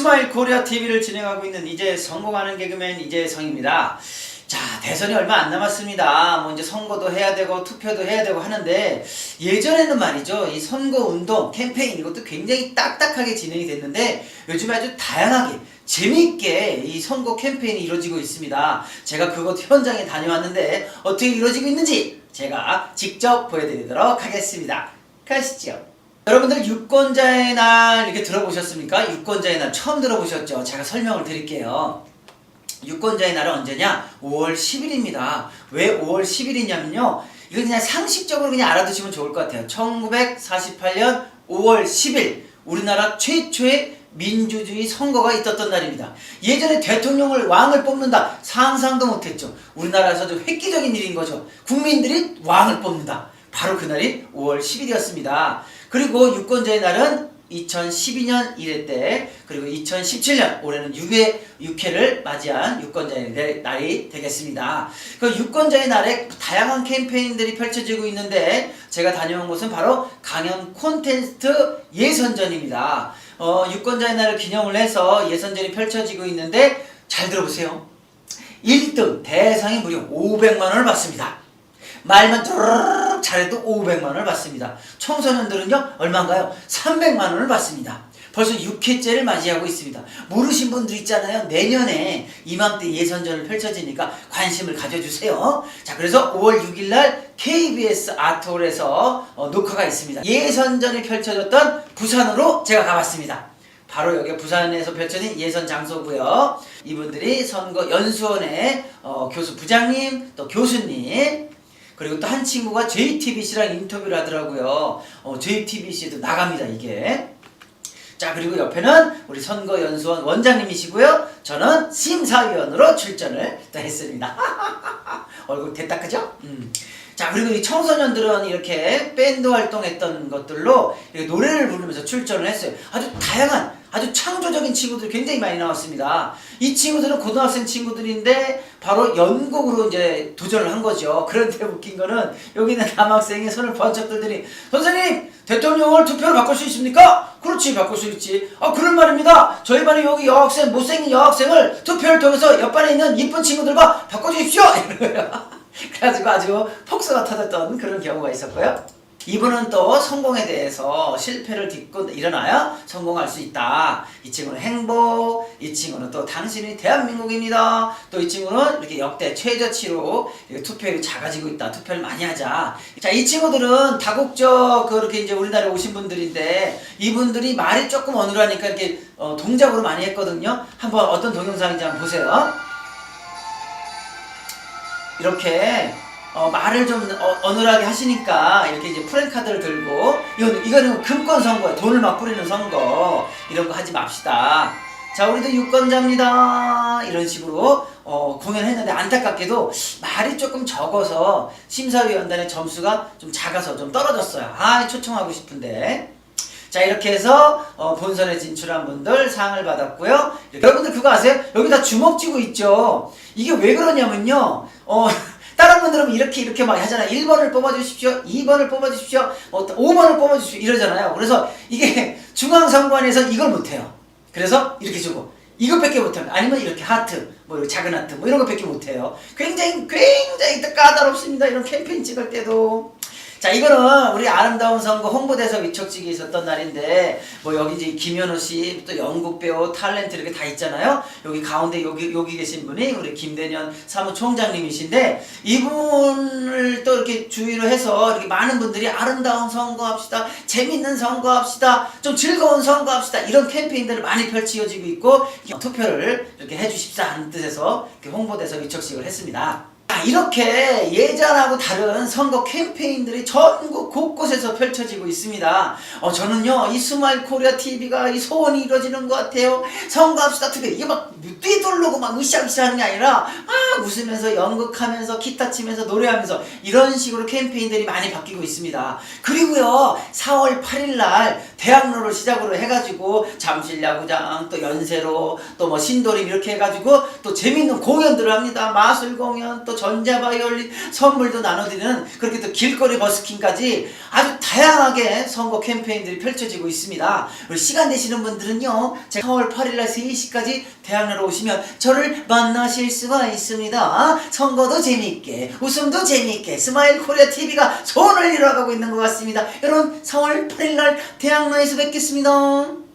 스마일 코리아 TV를 진행하고 있는 이제 성공하는 개그맨 이재성입니다. 자, 대선이 얼마 안 남았습니다. 뭐 이제 선거도 해야 되고 투표도 해야 되고 하는데 예전에는 말이죠. 이 선거 운동, 캠페인 이것도 굉장히 딱딱하게 진행이 됐는데 요즘 아주 다양하게 재미있게 이 선거 캠페인이 이루어지고 있습니다. 제가 그것 현장에 다녀왔는데 어떻게 이루어지고 있는지 제가 직접 보여드리도록 하겠습니다. 가시죠. 여러분들 유권자의 날 이렇게 들어보셨습니까? 유권자의 날 처음 들어보셨죠? 제가 설명을 드릴게요. 유권자의 날은 언제냐? 5월 10일입니다. 왜 5월 10일이냐면요. 이거 그냥 상식적으로 그냥 알아두시면 좋을 것 같아요. 1948년 5월 10일 우리나라 최초의 민주주의 선거가 있었던 날입니다. 예전에 대통령을 왕을 뽑는다 상상도 못했죠. 우리나라에서 좀 획기적인 일인 거죠. 국민들이 왕을 뽑는다. 바로 그날이 5월 10일이었습니다. 그리고 유권자의 날은 2012년 1회 때 그리고 2017년 올해는 6회 6회를 맞이한 유권자의 날이 되겠습니다. 그 유권자의 날에 다양한 캠페인들이 펼쳐지고 있는데 제가 다녀온 곳은 바로 강연 콘테스트 예선전입니다. 어, 유권자의 날을 기념을 해서 예선전이 펼쳐지고 있는데 잘 들어보세요. 1등 대상이 무려 500만 원을 받습니다. 말만 잘해도 500만 원을 받습니다. 청소년들은요 얼마인가요? 300만 원을 받습니다. 벌써 6회째를 맞이하고 있습니다. 모르신 분들 있잖아요. 내년에 이맘때 예선전을 펼쳐지니까 관심을 가져주세요. 자, 그래서 5월 6일 날 KBS 아트홀에서 어, 녹화가 있습니다. 예선전이 펼쳐졌던 부산으로 제가 가봤습니다. 바로 여기 부산에서 펼쳐진 예선 장소고요. 이분들이 선거 연수원의 어, 교수 부장님, 또 교수님, 그리고 또 한 친구가 JTBC랑 인터뷰를 하더라고요. 어, JTBC에도 나갑니다, 이게. 자, 그리고 옆에는 우리 선거연수원 원장님이시고요. 저는 심사위원으로 출전을 또 했습니다. 얼굴 됐다, 그죠? 음. 자, 그리고 이 청소년들은 이렇게 밴드 활동했던 것들로 노래를 부르면서 출전을 했어요. 아주 다양한, 아주 창조적인 친구들이 굉장히 많이 나왔습니다. 이 친구들은 고등학생 친구들인데 바로 연극으로 이제 도전을 한 거죠. 그런데 웃긴 거는 여기 있는 남학생이 손을 번쩍 들더니 선생님! 대통령을 투표로 바꿀 수 있습니까? 그렇지, 바꿀 수 있지. 아, 그런 말입니다. 저희 반에 여기 여학생, 못생긴 여학생을 투표를 통해서 옆반에 있는 이쁜 친구들과 바꿔주십시오! 이런 거예요. 그래가지고 아주 폭소가 터졌던 그런 경우가 있었고요. 이분은 또 성공에 대해서 실패를 딛고 일어나야 성공할 수 있다. 이 친구는 행복, 이 친구는 또 당신이 대한민국입니다. 또 이 친구는 이렇게 역대 최저치로 투표율이 작아지고 있다. 투표를 많이 하자. 자, 이 친구들은 다국적 그렇게 이제 우리나라에 오신 분들인데 이분들이 말이 조금 어눌하니까 이렇게 어, 동작으로 많이 했거든요. 한번 어떤 동영상인지 한번 보세요. 이렇게 어, 말을 좀 어, 느하게 하시니까 이렇게 이제 프랭카드를 들고 이거는, 이거는 금권 선거야 돈을 막 뿌리는 선거 이런 거 하지 맙시다. 자 우리도 유권자입니다. 이런 식으로 어, 공연했는데 안타깝게도 말이 조금 적어서 심사위원단의 점수가 좀 작아서 좀 떨어졌어요. 아 초청하고 싶은데. 자 이렇게 해서 어, 본선에 진출한 분들 상을 받았고요. 여러분들 그거 아세요? 여기 다 주먹 쥐고 있죠. 이게 왜 그러냐면요. 어, 다른 분들은 이렇게 이렇게 막 하잖아요. 1번을 뽑아주십시오. 2번을 뽑아주십시오. 어, 5번을 뽑아주십시오. 이러잖아요. 그래서 이게 중앙선관위에서 이걸 못해요. 그래서 이렇게 주고 이것밖에 못합니다. 아니면 이렇게 하트, 뭐 작은 하트, 뭐 이런 것밖에 못해요. 굉장히 굉장히 또 까다롭습니다. 이런 캠페인 찍을 때도. 자 이거는 우리 아름다운 선거 홍보대사 위촉직이 있었던 날인데 뭐 여기 이제 김현우 씨또 연극 배우 탤런트 이렇게 다 있잖아요 여기 가운데 여기 여기 계신 분이 우리 김대년 사무총장님이신데 이분을 또 이렇게 주의로 해서 이렇게 많은 분들이 아름다운 선거합시다 재밌는 선거합시다 좀 즐거운 선거합시다 이런 캠페인들을 많이 펼쳐지고 있고 투표를 이렇게 해주십사 하는 뜻에서 홍보대사 위촉직을 했습니다. 자, 이렇게 예전하고 다른 선거 캠페인들이 전국 곳곳에서 펼쳐지고 있습니다. 어, 저는요, 이 스마일 코리아 TV가 이 소원이 이루어지는 것 같아요. 선거합시다 투표. 이게 막 뛰돌르고 막 으쌰으쌰 하는 게 아니라, 막 웃으면서 연극하면서 기타 치면서 노래하면서 이런 식으로 캠페인들이 많이 바뀌고 있습니다. 그리고요, 4월 8일 날 대학로를 시작으로 해가지고 잠실 야구장, 또 연세로, 또 뭐 신도림 이렇게 해가지고 또 재밌는 공연들을 합니다. 마술 공연, 또 전자바이올린 선물도 나눠드리는 그렇게 또 길거리 버스킹까지 아주 다양하게 선거 캠페인들이 펼쳐지고 있습니다. 시간 되시는 분들은요, 제가 4월 8일날 3시까지 대학로로 오시면 저를 만나실 수가 있습니다. 선거도 재미있게, 웃음도 재미있게, 스마일 코리아 TV가 소원을 이뤄가고 있는 것 같습니다. 여러분, 4월 8일날 대학로에서 뵙겠습니다.